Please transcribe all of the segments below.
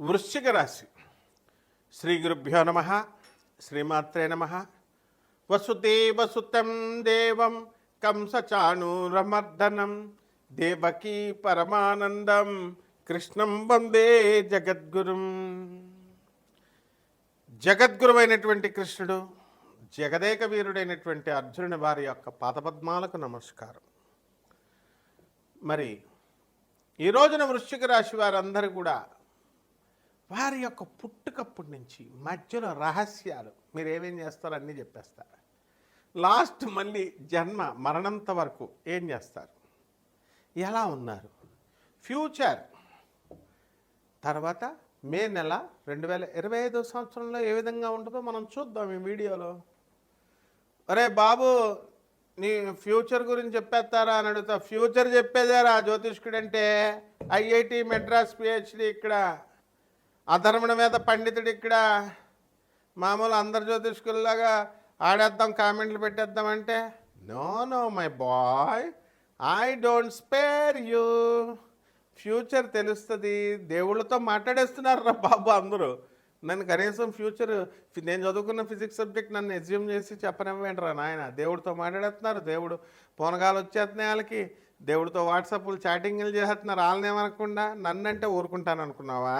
వృశ్చిక రాశి. శ్రీ గురుభ్యో నమ శ్రీమాత్రే నమ. వసుదేవసుతం దేవం కంసచాణూరమర్దనం దేవకీ పరమానందం కృష్ణం వందే జగద్గురుం. జగద్గురువైనటువంటి కృష్ణుడు జగదేక వీరుడైనటువంటి అర్జునుని వారి యొక్క పాదపద్మాలకు నమస్కారం. మరి ఈ రోజున వృశ్చిక రాశి వారందరూ కూడా వారి యొక్క పుట్టుకప్పటి నుంచి మధ్యలో రహస్యాలు మీరు ఏమేం చేస్తారో అన్నీ చెప్పేస్తారు. లాస్ట్ మళ్ళీ జన్మ మరణంత వరకు ఏం చేస్తారు? ఎలా ఉన్నారు? ఫ్యూచర్. తర్వాత మే నెల రెండు వేల ఇరవై ఐదో సంవత్సరంలో ఏ విధంగా ఉంటుందో మనం చూద్దాం ఈ వీడియోలో. అరే బాబు నీ ఫ్యూచర్ గురించి చెప్పేస్తారా అని అడుగుతా. ఫ్యూచర్ చెప్పేదేరా జ్యోతిష్కుడు అంటే ఐఐటి మెడ్రాస్ పిహెచ్డి ఇక్కడ. అధర్మణ మీద పండితుడు ఇక్కడ మామూలు అందరు జ్యోతిష్కుల్లాగా ఆడేద్దాం కామెంట్లు పెట్టేద్దామంటే no no my boy I don't spare you future తెలుస్తుంది. దేవుళ్ళతో మాట్లాడేస్తున్నారు రా బాబు అందరూ. నన్ను కనీసం ఫ్యూచర్ నేను చదువుకున్న ఫిజిక్స్ సబ్జెక్ట్ నన్ను ఎజ్యూమ్ చేసి చెప్పనివ్వండిరా నాయన. దేవుడితో మాట్లాడేస్తున్నారు. దేవుడు పోనగాలు వచ్చేస్తున్నాయి వాళ్ళకి. దేవుడితో వాట్సాప్లు చాటింగ్లు చేసేస్తున్నారు వాళ్ళని ఏమనకుండా నన్నంటే ఊరుకుంటాను అనుకున్నావా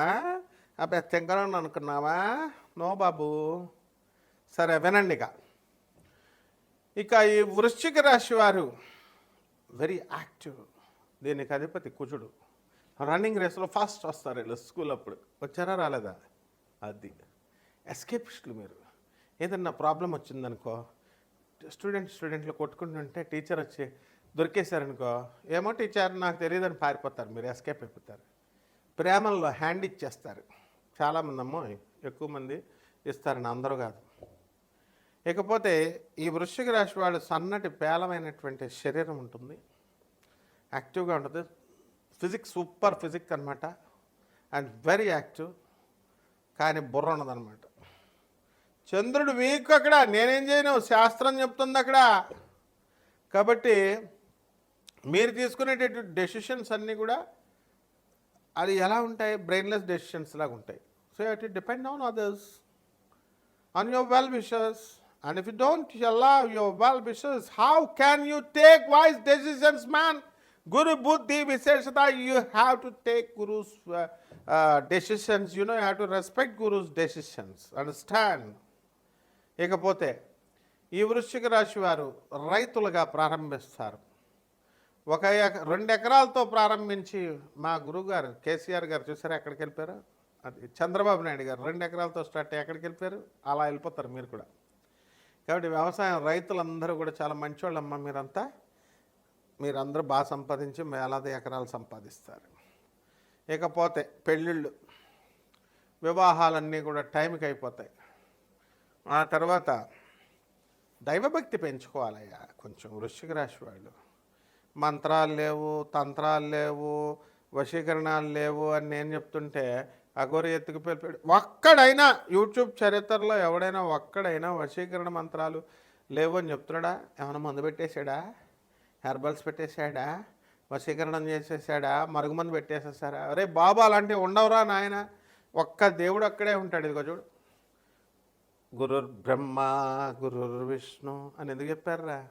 అబ్బాయి తెంకరం అనుకున్నావా? నో బాబు. సరే వినండి ఇక. ఇక ఈ వృశ్చిక రాశి వారు వెరీ యాక్టివ్ దీనికి అధిపతి కుజుడు. రన్నింగ్ రేస్లో ఫాస్ట్ వస్తారు వీళ్ళు స్కూల్ అప్పుడు. వచ్చారా రాలేదా? అది. ఎస్కేపిస్టులు మీరు. ఏదన్నా ప్రాబ్లం వచ్చిందనుకో స్టూడెంట్ స్టూడెంట్లు కొట్టుకుంటుంటే టీచర్ వచ్చి దొరికేశారనుకో ఏమో టీచర్ నాకు తెలియదని పారిపోతారు మీరు ఎస్కేప్ అయిపోతారు. ప్రేమల్లో హ్యాండ్ ఇచ్చేస్తారు. చాలామంది అమ్మో ఎక్కువ మంది ఇస్తారని అందరూ కాదు. ఇకపోతే ఈ వృశ్చిక రాశి వాళ్ళు సన్నటి పేలమైనటువంటి శరీరం ఉంటుంది. యాక్టివ్గా ఉంటుంది. ఫిజిక్స్ సూపర్ ఫిజిక్స్ అనమాట అండ్ వెరీ యాక్టివ్. కానీ బుర్ర ఉన్నదనమాట చంద్రుడు వీక్ అక్కడ నేనేం చేయను శాస్త్రం చెప్తుంది అక్కడ. కాబట్టి మీరు తీసుకునేటటువంటి డెసిషన్స్ అన్నీ కూడా అది ఎలా ఉంటాయి? బ్రెయిన్లెస్ డెసిషన్స్ లాగా ఉంటాయి. So you have to depend on others, on your well wishers. And if you don't allow your well wishers, how can you take wise decisions, man? Guru Buddhi Visheshata, you have to take Guru's uh, uh, decisions. You know, you have to respect Guru's decisions. Understand? ఇకపోతే ఈ వృశ్చిక రాశి వారు రైతులుగా ప్రారంభిస్తారు ఒక రెండు ఎకరాలతో ప్రారంభించి మా గురువుగారు కేసీఆర్ గారు చూసారా ఎక్కడికి వెళ్ళిపోయారు అది చంద్రబాబు నాయుడు గారు రెండు ఎకరాలతో స్టార్ట్ ఎక్కడికి వెళ్ళిపోయారు? అలా వెళ్ళిపోతారు మీరు కూడా. కాబట్టి వ్యవసాయం రైతులందరూ కూడా చాలా మంచోళ్ళమ్మ మీరంతా. మీరందరూ బాగా సంపాదించి వేలాది ఎకరాలు సంపాదిస్తారు. ఇకపోతే పెళ్ళిళ్ళు వివాహాలన్నీ కూడా టైంకి అయిపోతాయి. ఆ తర్వాత దైవభక్తి పెంచుకోవాలయ్యా కొంచెం వృశ్చిక రాశి వాళ్ళు. మంత్రాలు లేవు తంత్రాలు లేవు వశీకరణాలు లేవు అని నేను చెప్తుంటే అఘోరి ఎత్తుకు పిలిపాడు. ఒక్కడైనా యూట్యూబ్ చరిత్రలో ఎవడైనా ఒక్కడైనా వశీకరణ మంత్రాలు లేవు అని చెప్తున్నాడా? ఏమైనా మందు పెట్టేశాడా? హెర్బల్స్ పెట్టేశాడా? వశీకరణం చేసేసాడా? మరుగుమందు పెట్టేసేసారా? అరే బాబు అలాంటివి ఉండవురా నాయన. ఒక్క దేవుడు అక్కడే ఉంటాడు. ఇదిగో చూడు. గురుర్ బ్రహ్మ గురుర్ విష్ణు అని ఎందుకు చెప్పారా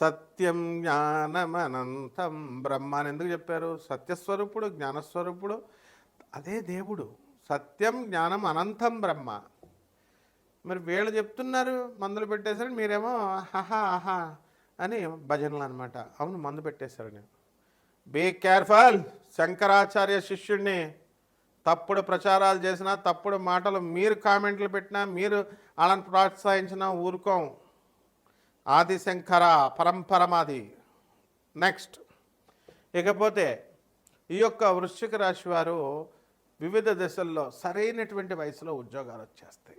సత్యం జ్ఞానమనంతం బ్రహ్మ అని ఎందుకు చెప్పారు? సత్యస్వరూపుడు జ్ఞానస్వరూపుడు అదే దేవుడు. సత్యం జ్ఞానం అనంతం బ్రహ్మ. మరి వీళ్ళు చెప్తున్నారు మందులు పెట్టేశారు మీరేమో హహా ఆహా అని భజనలు అనమాట అవును మందు పెట్టేశారు నేను బీ కేర్ఫుల్ శంకరాచార్య శిష్యుడిని తప్పుడు ప్రచారాలు చేసినా తప్పుడు మాటలు మీరు కామెంట్లు పెట్టినా మీరు వాళ్ళని ప్రోత్సహించినా ఊరుకోం. ఆది శంకర పరంపరమాది. నెక్స్ట్ ఇకపోతే ఈ యొక్క వృశ్చిక రాశి వారు వివిధ దశల్లో సరైనటువంటి వయసులో ఉద్యోగాలు వచ్చేస్తాయి.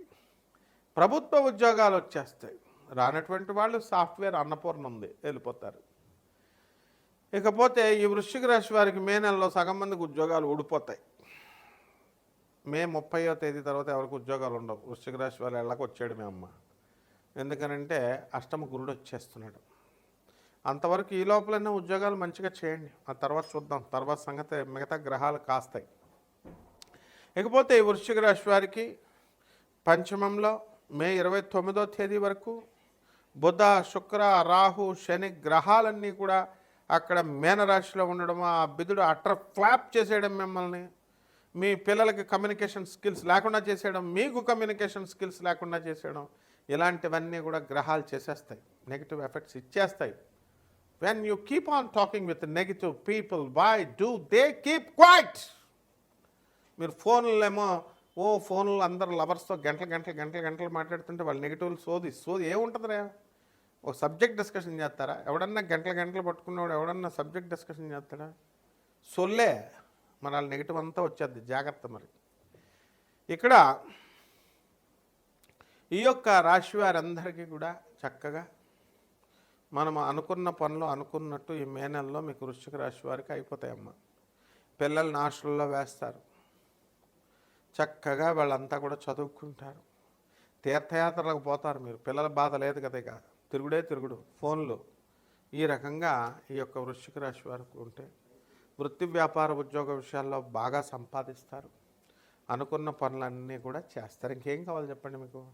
ప్రభుత్వ ఉద్యోగాలు వచ్చేస్తాయి. రానటువంటి వాళ్ళు సాఫ్ట్వేర్ అన్నపూర్ణ ఉంది వెళ్ళిపోతారు. ఇకపోతే ఈ వృశ్చిక రాశి వారికి మే నెలలో సగం మందికి ఉద్యోగాలు ఊడిపోతాయి. మే ముప్పయో తేదీ తర్వాత ఎవరికి ఉద్యోగాలు ఉండవు. వృశ్చిక రాశి వాళ్ళు ఎళ్ళకి వచ్చాడు మే అమ్మ. ఎందుకనంటే అష్టమ గురుడు వచ్చేస్తున్నాడు. అంతవరకు ఈ లోపలైనా ఉద్యోగాలు మంచిగా చేయండి. ఆ తర్వాత చూద్దాం. తర్వాత సంగతి మిగతా గ్రహాలు కాస్తాయి. ఇకపోతే వృశ్చిక రాశి వారికి పంచమంలో మే ఇరవై తొమ్మిదో తేదీ వరకు బుధ శుక్ర రాహు శని గ్రహాలన్నీ కూడా అక్కడ మేనరాశిలో ఉండడం ఆ బిదుడు అట్ర ఫ్లాప్ చేసేయడం మిమ్మల్ని మీ పిల్లలకి కమ్యూనికేషన్ స్కిల్స్ లేకుండా చేసేయడం మీకు కమ్యూనికేషన్ స్కిల్స్ లేకుండా చేసేయడం ఇలాంటివన్నీ కూడా గ్రహాలు చేసేస్తాయి. Negative effects ఇచ్చేస్తాయి. When you keep on talking with negative people why do they keep quiet మీరు ఫోన్లేమో ఓ ఫోన్లు అందరు లవర్స్తో గంటలు గంటలు గంటలు గంటలు మాట్లాడుతుంటే వాళ్ళు నెగిటివ్లు సోది సోది ఏముంటుందిరా? ఒక సబ్జెక్ట్ డిస్కషన్ చేస్తారా? ఎవడన్నా గంటలు గంటలు పట్టుకున్నవాడు ఎవడన్నా సబ్జెక్ట్ డిస్కషన్ చేస్తాడా? సొల్లే మన వాళ్ళ నెగిటివ్ అంతా వచ్చేది జాగ్రత్త మరి. ఇక్కడ ఈ యొక్క రాశి వారందరికీ కూడా చక్కగా మనం అనుకున్న పనులు అనుకున్నట్టు ఈ మే నెలలో మీకు వృశ్చిక రాశి వారికి అయిపోతాయమ్మా. పిల్లల్ని హాస్టల్లో వేస్తారు. చక్కగా వాళ్ళంతా కూడా చదువుకుంటారు. తీర్థయాత్రలకు పోతారు మీరు. పిల్లల బాధ లేదు కదా ఇక. తిరుగుడే తిరుగుడు. ఫోన్లు. ఈ రకంగా ఈ యొక్క వృశ్చిక రాశి వరకు ఉంటే వృత్తి వ్యాపార ఉద్యోగ విషయాల్లో బాగా సంపాదిస్తారు. అనుకున్న పనులన్నీ కూడా చేస్తారు. ఇంకేం కావాలి చెప్పండి మీకు?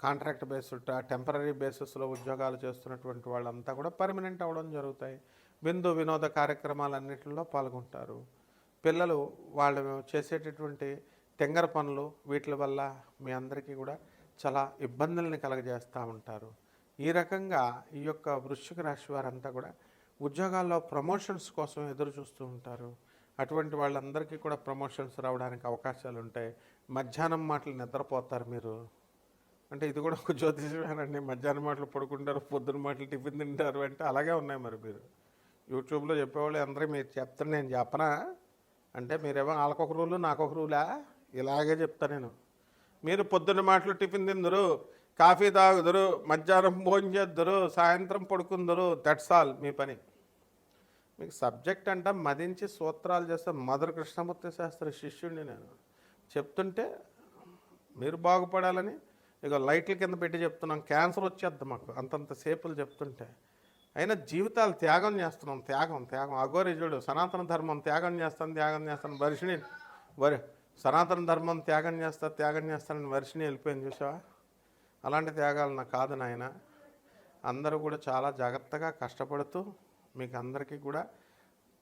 కాంట్రాక్ట్ బేస్డ్ టెంపరీ బేసిస్లో ఉద్యోగాలు చేస్తున్నటువంటి వాళ్ళంతా కూడా పర్మనెంట్ అవ్వడం జరుగుతాయి. బిందు వినోద కార్యక్రమాలన్నింటిలో పాల్గొంటారు. పిల్లలు వాళ్ళు చేసేటటువంటి తెంగర పనులు వీటి వల్ల మీ అందరికీ కూడా చాలా ఇబ్బందుల్ని కలగజేస్తూ ఉంటారు. ఈ రకంగా ఈ యొక్క వృశ్చిక రాశి వారంతా కూడా ఉద్యోగాల్లో ప్రమోషన్స్ కోసం ఎదురు చూస్తూ ఉంటారు. అటువంటి వాళ్ళందరికీ కూడా ప్రమోషన్స్ రావడానికి అవకాశాలు ఉంటాయి మధ్యాహ్నం మాటలు నిద్రపోతారు మీరు. అంటే ఇది కూడా ఒక జ్యోతిషమేనండి. మధ్యాహ్నం మాటలు పడుకుంటారు పొద్దున మాటలు టిఫిన్ తింటారు అంటే అలాగే ఉన్నాయి మరి మీరు. యూట్యూబ్లో చెప్పేవాళ్ళు అందరూ మీరు చెప్తాను నేను చెప్పనా? అంటే మీరేమో వాళ్ళకొక రూలు నాకొక రూలా? ఇలాగే చెప్తా నేను. మీరు పొద్దున్న మాటలు టిఫిన్ తిందరు కాఫీ తాగుదరు మధ్యాహ్నం భోజనం చేద్దరు సాయంత్రం పడుకుందరు దట్స్ ఆల్ మీ పని. మీకు సబ్జెక్ట్ అంట మదించి సూత్రాలు చేస్తే మధుర కృష్ణమూర్తి శాస్త్రి శిష్యుడిని నేను. చెప్తుంటే మీరు బాగుపడాలని ఇక లైట్ల కింద పెట్టి చెప్తున్నాం. క్యాన్సర్ వచ్చేద్ది మాకు. అంతంత సేపులు చెప్తుంటే. అయినా జీవితాలు త్యాగం చేస్తున్నాం త్యాగం త్యాగం. అఘోరి చూడు సనాతన ధర్మం త్యాగం చేస్తాను త్యాగం చేస్తాను. వర్షిణి వరి సనాతన ధర్మం త్యాగం చేస్తా త్యాగం చేస్తానని వర్షిణి వెళ్ళిపోయింది చూసావా? అలాంటి త్యాగాలు నాకు కాదు నాయన. అందరూ కూడా చాలా జాగ్రత్తగా కష్టపడుతూ మీకు అందరికీ కూడా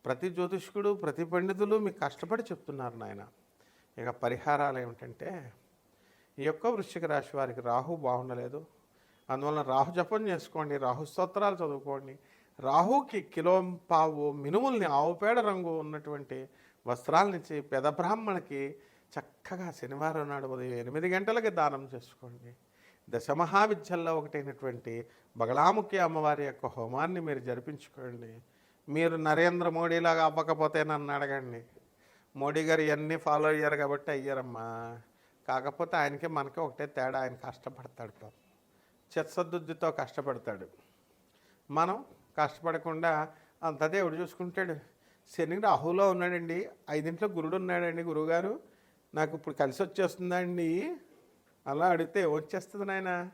ప్రతి జ్యోతిష్కుడు ప్రతి పండితులు మీకు కష్టపడి చెప్తున్నారు నాయన. ఇక పరిహారాలు ఏమిటంటే ఈ యొక్క వృశ్చిక రాశి వారికి రాహు బాగుండలేదు అందువలన రాహు జపం చేసుకోండి రాహు స్తోత్రాలు చదువుకోండి. రాహుకి కిలో పావు మినుముల్ని ఆవుపేడ రంగు ఉన్నటువంటి వస్త్రాలనిచ్చి పెద బ్రాహ్మణకి చక్కగా శనివారం నాడు ఉదయం ఎనిమిది గంటలకి దానం చేసుకోండి. దశమహావిద్యల్లో ఒకటైనటువంటి బగలాముఖి అమ్మవారి యొక్క హోమాన్ని మీరు జరిపించుకోండి. మీరు నరేంద్ర మోడీలాగా అవ్వకపోతే నన్ను అడగండి. మోడీ గారు ఇవన్నీ ఫాలో అయ్యారు కాబట్టి అయ్యారమ్మా. కాకపోతే ఆయనకి మనకి ఒకటే తేడా ఆయన కష్టపడతాడు పాపం. చిత్తశుద్ధితో కష్టపడతాడు. మనం కష్టపడకుండా అంత దేవుడు చూసుకుంటాడు. శని రాహులో ఉన్నాడండి. ఐదింట్లో గురుడు ఉన్నాడండి గురువుగారు. నాకు ఇప్పుడు కలిసి వచ్చేస్తుందండి. అలా అడిగితే వచ్చేస్తుంది నాయన?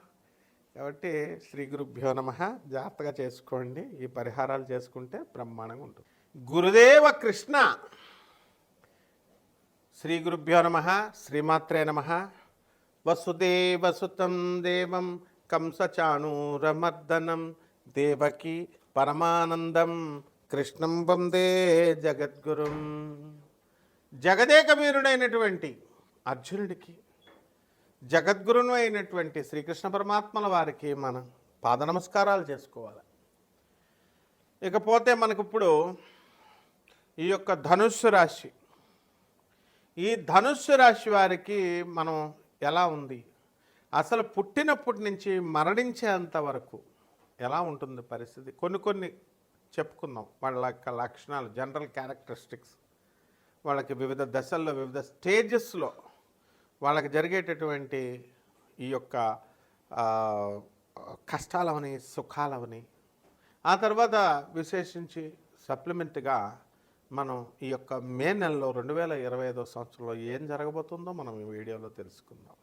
కాబట్టి శ్రీ గురుభ్యో నమ. జాగ్రత్తగా చేసుకోండి. ఈ పరిహారాలు చేసుకుంటే బ్రహ్మాండంగా ఉంటుంది. గురుదేవ కృష్ణ. శ్రీ గురుభ్యో నమ. శ్రీమాత్రే నమ. వసుదేవసుతం దేవం. కంసచాణూరమర్దనం దేవకి పరమానందం. కృష్ణం వందే జగద్గురుం. జగదేక వీరుడైనటువంటి అర్జునుడికి జగద్గురును అయినటువంటి శ్రీకృష్ణ పరమాత్మల వారికి మనం పాద నమస్కారాలు చేసుకోవాలి. ఇకపోతే మనకిప్పుడు ఈ యొక్క ధనుస్సు రాశి. ఈ ధనుస్సు రాశి వారికి మనం ఎలా ఉంది? అసలు పుట్టినప్పటి నుంచి మరణించేంత వరకు ఎలా ఉంటుంది పరిస్థితి? కొన్ని కొన్ని చెప్పుకుందాం. వాళ్ళ యొక్క లక్షణాలు జనరల్ క్యారెక్టరిస్టిక్స్ వాళ్ళకి వివిధ దశల్లో వివిధ స్టేజెస్లో వాళ్ళకి జరిగేటటువంటి ఈ యొక్క కష్టాలవని సుఖాలవని ఆ తర్వాత విశేషించి సప్లిమెంట్గా మనం ఈ యొక్క మే నెలలో రెండు వేల ఇరవై ఐదో సంవత్సరంలో ఏం జరగబోతుందో మనం ఈ వీడియోలో తెలుసుకుందాం.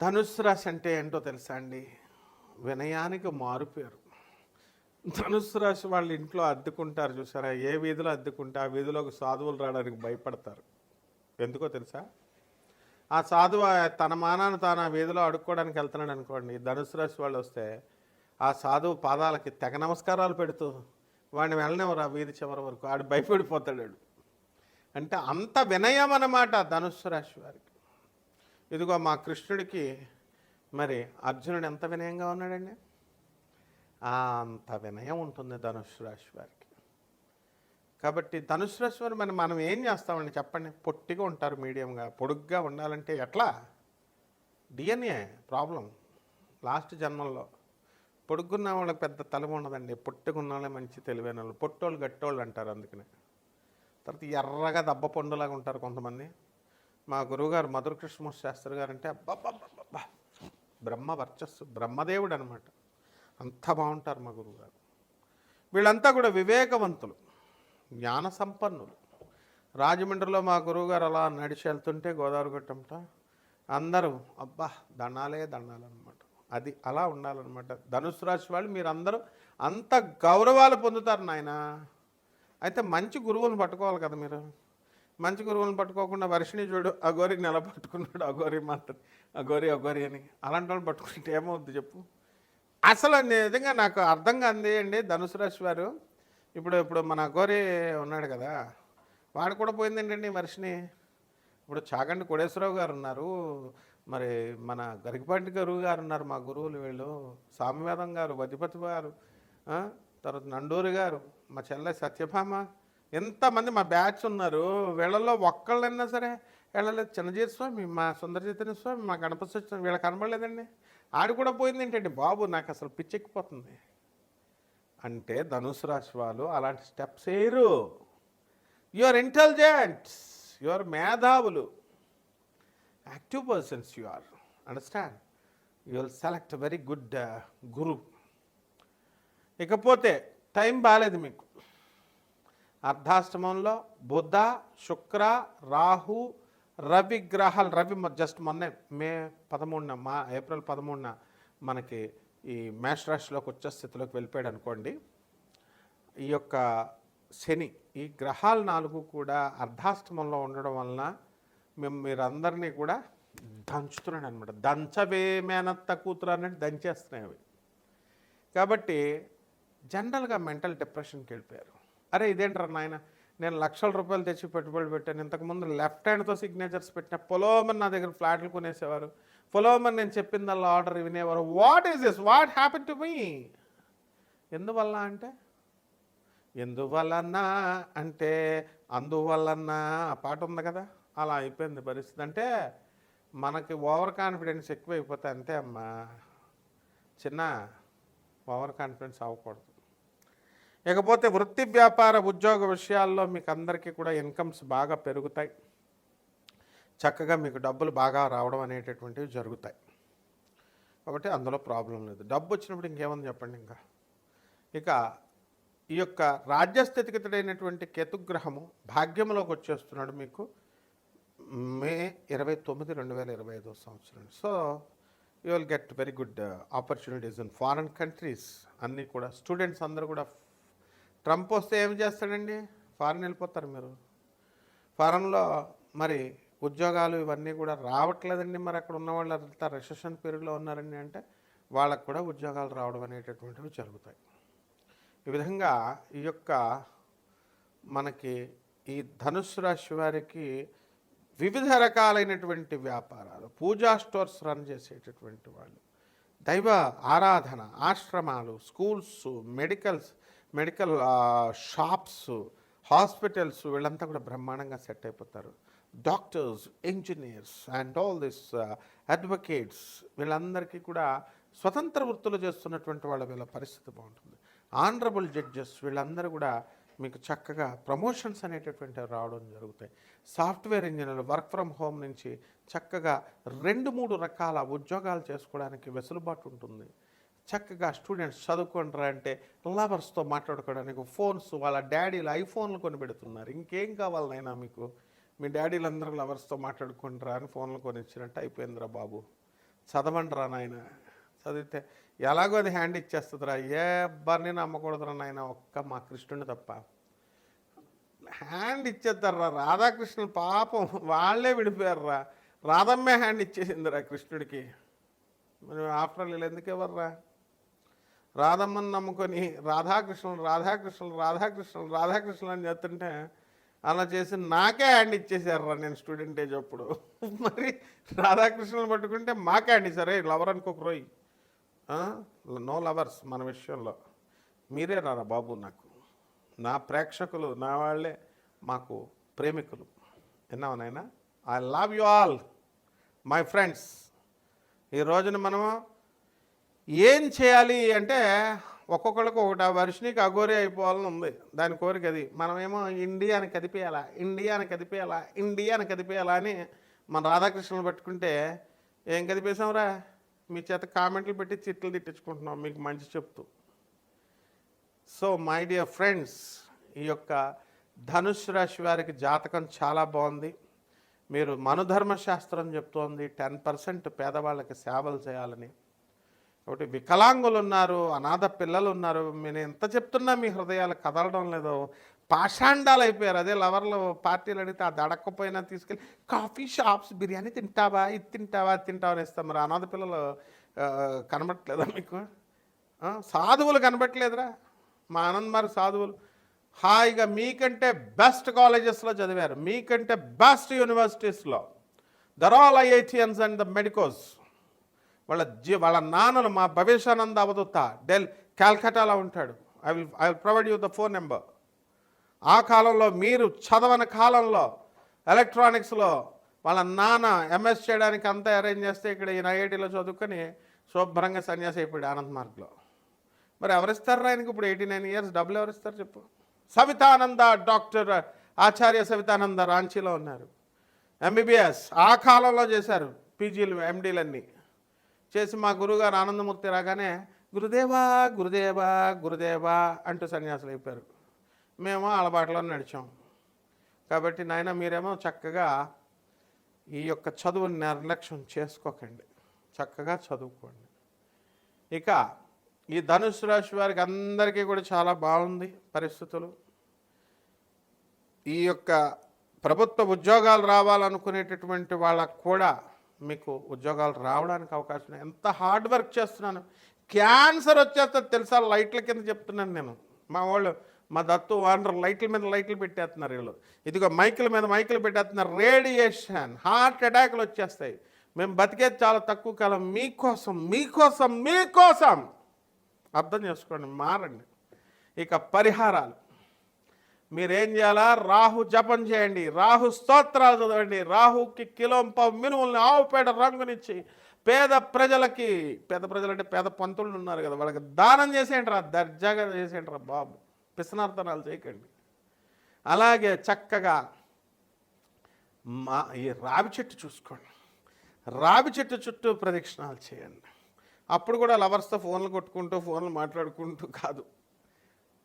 ధనుస్సు రాశి అంటే ఏంటో తెలుసా అండి? వినయానికి మారుపేరు ధనుసు రాశి వాళ్ళు ఇంట్లో అద్దెకుంటారు చూసారా? ఏ వీధిలో అద్దెకుంటే ఆ వీధిలోకి సాధువులు రావడానికి భయపడతారు. ఎందుకో తెలుసా? ఆ సాధువు తన మానాన్ని తాను ఆ వీధిలో అడుక్కోవడానికి వెళ్తున్నాడు అనుకోండి ధనుసు రాశి వాళ్ళు వస్తే ఆ సాధువు పాదాలకి తెగ నమస్కారాలు పెడుతూ వాడిని వెళ్ళనివ్వరు ఆ వీధి చివరి వరకు? ఆడు భయపడిపోతాడు అంటే అంత వినయం అన్నమాట ధనుస్సు రాశి వారికి. ఇదిగో మా కృష్ణుడికి మరి అర్జునుడు ఎంత వినయంగా ఉన్నాడండి? అంత వినయం ఉంటుంది ధనుసు రాశి వారికి. కాబట్టి ధనుసు రాశి వారు మరి మనం ఏం చేస్తామండి చెప్పండి? పొట్టిగా ఉంటారు మీడియంగా పొడుగ్గా ఉండాలంటే ఎట్లా? DNA problem. లాస్ట్ జన్మల్లో పొడుగున్న వాళ్ళకి పెద్ద తలం ఉండదండి. పొట్టుకున్న వాళ్ళే మంచి తెలివైన వాళ్ళు పొట్టోళ్ళు గట్టోళ్ళు అంటారు అందుకనే. తర్వాత ఎర్రగా దెబ్బ పండులాగా ఉంటారు కొంతమంది. మా గురువుగారు మధుర కృష్ణమూర్తి శాస్త్రి గారు అంటే బ్రహ్మ వర్చస్సు బ్రహ్మదేవుడు అనమాట అంత బాగుంటారు మా గురువుగారు. వీళ్ళంతా కూడా వివేకవంతులు జ్ఞాన సంపన్నులు రాజమండ్రిలో మా గురువుగారు అలా నడిచి వెళ్తుంటే గోదావరి గట్టంట అందరూ అబ్బా దండాలే దండాలన్నమాట. అది అలా ఉండాలన్నమాట. ధనుసు రాశి వాళ్ళు మీరందరూ అంత గౌరవాలు పొందుతారు నాయన. అయితే మంచి గురువులు పట్టుకోవాలి కదా మీరు. మంచి గురువులను పట్టుకోకుండా వర్షిణి చూడు అగోరి నిలబట్టుకున్నాడు అగోరి మాత్రం అగోరి అగోరి అని. అలాంటి వాళ్ళు పట్టుకుంటే ఏమవుద్ది చెప్పు? అసలు నిజంగా నాకు అర్థం కాంది అండి ధనుసు రాశి వారు. ఇప్పుడు ఇప్పుడు మన అగోరి ఉన్నాడు కదా వాడు కూడా పోయిందేంటండి వర్షిణి? ఇప్పుడు చాగండి కోడేశ్వరరావు గారు ఉన్నారు. మరి మన గరికపాటి గురువు గారు ఉన్నారు మా గురువులు వీళ్ళు. సామ్యవేదం గారు వధిపతి గారు తర్వాత నండూరి గారు మా చెల్లె సత్యభామ ఎంతమంది మా బ్యాచ్ ఉన్నారు వీళ్ళల్లో ఒక్కళ్ళైనా సరే వెళ్ళలేదు. చిన్నజీర స్వామి మా సుందర చైతన్య స్వామి మా గణపతి స్వామి వీళ్ళ కనబడలేదండి. ఆడు కూడా పోయింది ఏంటండి? బాబు నాకు అసలు పిచ్చెక్కిపోతుంది అంటే ధనుసు రాశి వాళ్ళు అలాంటి స్టెప్స్ వేయరు. You are intelligents you are మేధావులు. Active persons you are understand you will select very good గురు ఇకపోతే టైం బాగాలేదు మీకు. అర్ధాష్టమంలో బుధ శుక్ర రాహు రవి గ్రహాలు. రవి జస్ట్ మొన్నే మే పదమూడున మా ఏప్రిల్ పదమూడున మనకి ఈ మేషరాశిలోకి వచ్చే స్థితిలోకి వెళ్ళిపోయాడు అనుకోండి. ఈ యొక్క శని ఈ గ్రహాలు నాలుగు కూడా అర్ధాష్టమంలో ఉండడం వలన మేము మీరందరినీ కూడా దంచుతున్నాడు అనమాట దంచవే మేనత్త కూతురు అన్నట్టు దంచేస్తున్నాయి అవి. కాబట్టి జనరల్గా మెంటల్ డిప్రెషన్కి వెళ్ళిపోయారు. అరే ఇదేంటారు నాయన? నేను లక్షల రూపాయలు తెచ్చి పెట్టుబడి పెట్టాను. ఇంతకుముందు లెఫ్ట్ హ్యాండ్తో సిగ్నేచర్స్ పెట్టిన పొలోమన్ నా దగ్గర ఫ్లాట్లు కొనేసేవారు. పొలోమన్ నేను చెప్పిందల్లా ఆర్డర్ వినేవారు. What is this what happen to me ఎందువల్ల అంటే? ఎందువలన అంటే అందువలన ఆ పాట ఉంది కదా? అలా అయిపోయింది పరిస్థితి. అంటే మనకి ఓవర్ కాన్ఫిడెన్స్ ఎక్కువైపోతే అంతే అమ్మా. చిన్న ఓవర్ కాన్ఫిడెన్స్ అవ్వకూడదు. ఇకపోతే వృత్తి వ్యాపార ఉద్యోగ విషయాల్లో మీకు అందరికీ కూడా ఇన్కమ్స్ బాగా పెరుగుతాయి. చక్కగా మీకు డబ్బులు బాగా రావడం అనేటటువంటివి జరుగుతాయి. కాబట్టి అందులో ప్రాబ్లం లేదు. డబ్బు వచ్చినప్పుడు ఇంకేముంది చెప్పండి ఇంకా? ఇక ఈ యొక్క రాజ్యస్థితిగతుడైనటువంటి కేతుగ్రహము భాగ్యంలోకి వచ్చేస్తున్నాడు మీకు మే ఇరవై తొమ్మిది రెండు వేల ఇరవై ఐదో సంవత్సరం. So you will get very good opportunities in foreign countries అన్నీ కూడా స్టూడెంట్స్ అందరూ కూడా ట్రంప్ వస్తే ఏం చేస్తాడండి? ఫారెన్ వెళ్ళిపోతారు మీరు. ఫారెన్లో మరి ఉద్యోగాలు ఇవన్నీ కూడా రావట్లేదండి మరి అక్కడ ఉన్న వాళ్ళు అంతా. రిసెషన్ పీరియడ్లో ఉన్నారండి అంటే వాళ్ళకు కూడా ఉద్యోగాలు రావడం అనేటటువంటివి జరుగుతాయి. ఈ విధంగా ఈ యొక్క మనకి ఈ ధనుసు రాశి వారికి వివిధ రకాలైనటువంటి వ్యాపారాలు పూజా స్టోర్స్ రన్ చేసేటటువంటి వాళ్ళు దైవ ఆరాధన ఆశ్రమాలు schools medicals medical shops hospitals వీళ్ళంతా కూడా బ్రహ్మాండంగా సెట్ అయిపోతారు. Doctors engineers and all this advocates వీళ్ళందరికీ కూడా స్వతంత్ర వృత్తులు చేస్తున్నటువంటి వాళ్ళ వీళ్ళ పరిస్థితి బాగుంటుంది. ఆనరబుల్ జడ్జెస్ వీళ్ళందరూ కూడా మీకు చక్కగా ప్రమోషన్స్ అనేటటువంటివి రావడం జరుగుతాయి. సాఫ్ట్వేర్ ఇంజనీర్లు వర్క్ ఫ్రమ్ హోమ్ నుంచి చక్కగా రెండు మూడు రకాల ఉద్యోగాలు చేసుకోవడానికి వెసులుబాటు ఉంటుంది. చక్కగా స్టూడెంట్స్ చదువుకుంటారా అంటే లవర్స్తో మాట్లాడుకోవడానికి ఫోన్స్ వాళ్ళ డాడీలు ఐఫోన్లు కొని పెడుతున్నారు ఇంకేం కావాలనైనా మీకు? మీ డాడీలు అందరూ లవర్స్తో మాట్లాడుకుంటారా అని ఫోన్లు కొని ఇచ్చినట్టు అయిపోయిందిరా బాబు. చదవండిరా నాయన. చదివితే ఎలాగో అది హ్యాండ్ ఇచ్చేస్తుందిరా. ఏ ఎవ్వరిని నమ్మకూడదురా నాయన ఒక్క మా కృష్ణుని తప్ప. హ్యాండ్ ఇచ్చేస్తారా రాధాకృష్ణుని పాపం వాళ్ళే విడిపోయారురా. రాధమ్మే హ్యాండ్ ఇచ్చేసిందిరా కృష్ణుడికి. మరి ఆఫ్టర్ ఆల్ ఎందుకు ఎవర్రా రాధమ్మని నమ్ముకొని రాధాకృష్ణులు రాధాకృష్ణులు రాధాకృష్ణులు రాధాకృష్ణులు అని చెప్తుంటే అలా చేసి నాకే హ్యాండ్ ఇచ్చేసారా నేను స్టూడెంట్ ఏజ్ అప్పుడు. మరి రాధాకృష్ణులు పట్టుకుంటే మాకే హ్యాండ్ ఇచ్చారు. లవర్ అనుకోక రోయ్. నో లవర్స్ మన విషయంలో. మీరే రారా బాబు నాకు. నా ప్రేక్షకులు నా వాళ్ళే మాకు ప్రేమికులు. విన్నావా నాయనా? I love you all my friends ఈ రోజున మనము ఏం చేయాలి అంటే ఒక్కొక్కరికి ఒకటి ఆ వర్షనికి అఘోరి అయిపోవాలని ఉంది. దాని కోరిక అది. మనమేమో ఇండియాని కదిపేయాలా ఇండియాని కదిపేయాలా ఇండియాని కదిపేయాలా అని మన రాధాకృష్ణను పట్టుకుంటే ఏం కదిపేశాంరా? మీ చేత కామెంట్లు పెట్టి చిట్లు తిట్టించుకుంటున్నాం మీకు మంచి చెప్తూ. సో మై డియర్ ఫ్రెండ్స్ ఈ యొక్క ధనుష్ రాశి వారికి జాతకం చాలా బాగుంది. మీరు మనుధర్మశాస్త్రం చెప్తోంది టెన్ పర్సెంట్ పేదవాళ్ళకి సేవలు చేయాలని. కాబట్టి వికలాంగులు ఉన్నారు అనాథ పిల్లలు ఉన్నారు నేను ఎంత చెప్తున్నా మీ హృదయాలు కదలడం లేదు. పాషాండాలు అయిపోయారు. అదే లవర్లు పార్టీలు అడిగితే అది అడగకపోయినా తీసుకెళ్ళి కాఫీ షాప్స్ బిర్యానీ తింటావా? ఇది తింటావా? అది తింటావా? ఇస్తాం. మరి అనాథ పిల్లలు కనబట్టలేదా మీకు? సాధువులు కనబట్టలేదురా మా ఆనంద్ మరి సాధువులు. హాయిగా మీకంటే బెస్ట్ కాలేజెస్లో చదివారు. మీకంటే best యూనివర్సిటీస్లో. There all IITians and the medicos. వాళ్ళ జీ వాళ్ళ నాన్నలు మా భవేశానంద అవధూత డెల్ క్యాల్కటాలో ఉంటాడు. I will I will provide you the phone number ఆ కాలంలో మీరు చదవని కాలంలో ఎలక్ట్రానిక్స్లో వాళ్ళ నాన్న ఎంఎస్ చేయడానికి అంతా అరేంజ్ చేస్తే ఇక్కడ ఈయన ఐఐటీలో చదువుకొని శుభ్రంగా సన్యాసి అయిపోయాడు ఆనంద్ మార్గ్లో. మరి ఎవరిస్తారు ఆయనకి ఇప్పుడు ఎయిటీ నైన్ ఇయర్స్ డబ్బులు ఎవరిస్తారు చెప్పు. సవితానంద డాక్టర్ ఆచార్య సవితానంద రాంచీలో ఉన్నారు. ఎంబీబీఎస్ ఆ కాలంలో చేశారు. పీజీలు ఎండీలన్నీ చేసి మా గురువుగారు ఆనందమూర్తి రాగానే గురుదేవా గురుదేవా గురుదేవా అంటూ సన్యాసులు అయిపోయారు. మేము అలవాట్లో నడిచాం. కాబట్టి నాయన మీరేమో చక్కగా ఈ యొక్క చదువుని నిర్లక్ష్యం చేసుకోకండి. చక్కగా చదువుకోండి. ఇక ఈ ధనుసు రాశి వారికి అందరికీ కూడా చాలా బాగుంది పరిస్థితులు. ఈ యొక్క ప్రభుత్వ ఉద్యోగాలు రావాలనుకునేటటువంటి వాళ్ళకు కూడా మీకు ఉద్యోగాలు రావడానికి అవకాశం ఉంది. ఎంత హార్డ్ వర్క్ చేస్తున్నాను. క్యాన్సర్ వచ్చేస్తుంది తెలుసా లైట్ల కింద చెప్తున్నాను నేను. మా వాళ్ళు మా దత్తు వానర్ లైట్ల మీద లైట్లు పెట్టేస్తున్నారు వీళ్ళు. ఇదిగో మైకుల మీద మైకులు పెట్టేస్తున్నారు. రేడియేషన్ హార్ట్ అటాక్లు వచ్చేస్తాయి. మేము బతికేది చాలా తక్కువ కాలం. మీకోసం మీకోసం మీకోసం! అర్థం చేసుకోండి మారండి. ఇక పరిహారాలు. మీరేం చేయాలా? రాహు జపం చేయండి. రాహు స్తోత్రాలు చదవండి. రాహుకి కిలోంప మినుముల్ని ఆవుపేట రంగునిచ్చి పేద ప్రజలకి పేద ప్రజలంటే పేద పంతులు ఉన్నారు కదా వాళ్ళకి దానం చేసేయండి రా దర్జాగా చేసేయండి రా బాబు. పిసనార్థనాలు చేయకండి. అలాగే చక్కగా మా ఈ రావి చెట్టు చూసుకోండి. రావి చెట్టు చుట్టూ ప్రదక్షిణాలు చేయండి. అప్పుడు కూడా లవర్స్తో ఫోన్లు కొట్టుకుంటూ ఫోన్లు మాట్లాడుకుంటూ కాదు.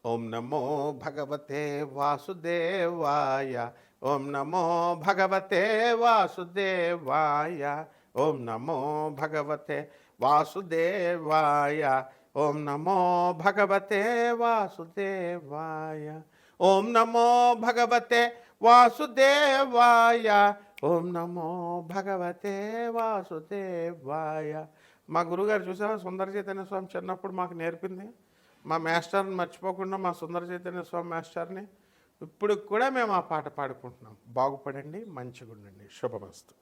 ఓం నమో భగవతే వాసుదేవాయ. ఓం నమో భగవతే వాసుదేవాయ. ఓం నమో భగవతే వాసుదేవాయ. ఓం నమో భగవతే వాసుదేవాయ. ఓం నమో భగవతే వాసుదేవాయ. ఓం నమో భగవతే వాసుదేవాయ. మా గురుగారు చూసారా సుందర చైతన్య స్వామి చిన్నప్పుడు మాకు నేర్పింది. మా మాస్టర్ని మర్చిపోకుండా మా సుందర చైతన్య స్వామి మాస్టర్ని ఇప్పుడు కూడా మేము ఆ పాట పాడుకుంటున్నాం. బాగుపడండి మంచిగా ఉండండి శుభమస్తు.